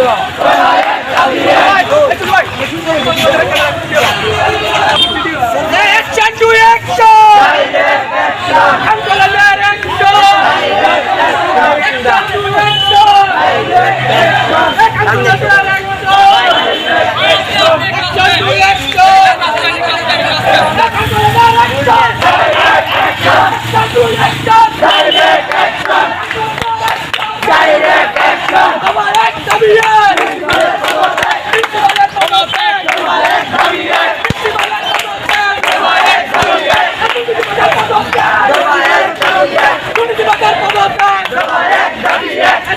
Action to action! Angola action! Action to action! Angola action! Action to action! আমার এক দাবি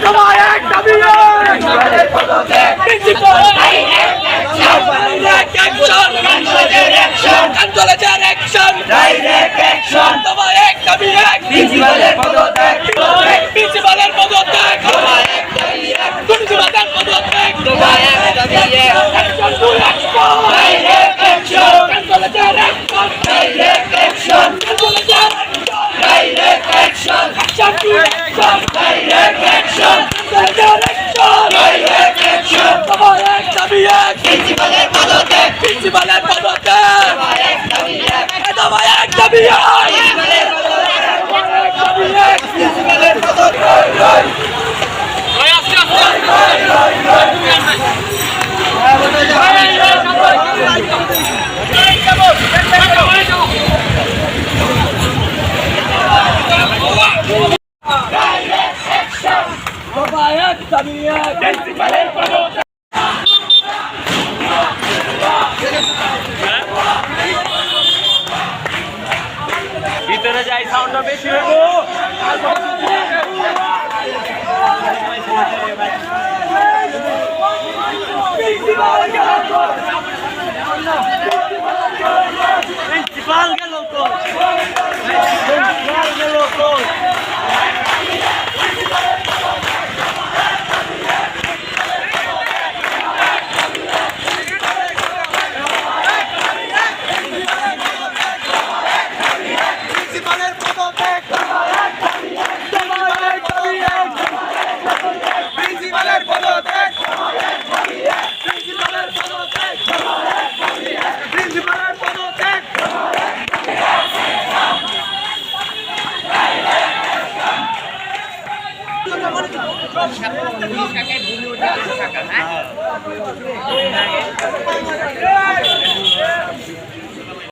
তোমার এক দাবি প্রিন্সিপাল অ্যাকশন আন্দোলনের অ্যাকশন ডাইরেক্ট অ্যাকশন তোমার এক দাবি এক প্রিন্সিপালের পদত্যাগ প্রিন্সিপালের পদত্যাগ প্রিন্সিপালের পদত্যাগ action to action direct action আন্দোলনের অ্যাকশন ডাইরেক্ট অ্যাকশন আন্দোলনের direct action action to action direct action আন্দোলনের অ্যাকশন ডাইরেক্ট অ্যাকশন তোমার এক দাবি এক প্রিন্সিপালের তোমার এক দাবি এক প্রিন্সিপালের পদত্যাগ দাবি এক প্রিন্সিপালের পদত্যাগ তোমার এক দাবি এক প্রিন্সিপালের পদত্যাগ ভিতরে যাই সাউন্ডটা বেশি হইব প্রিন্সিপাল উনিশ টাকায় বুড়ি ওঠে আশি টাকা হ্যাঁ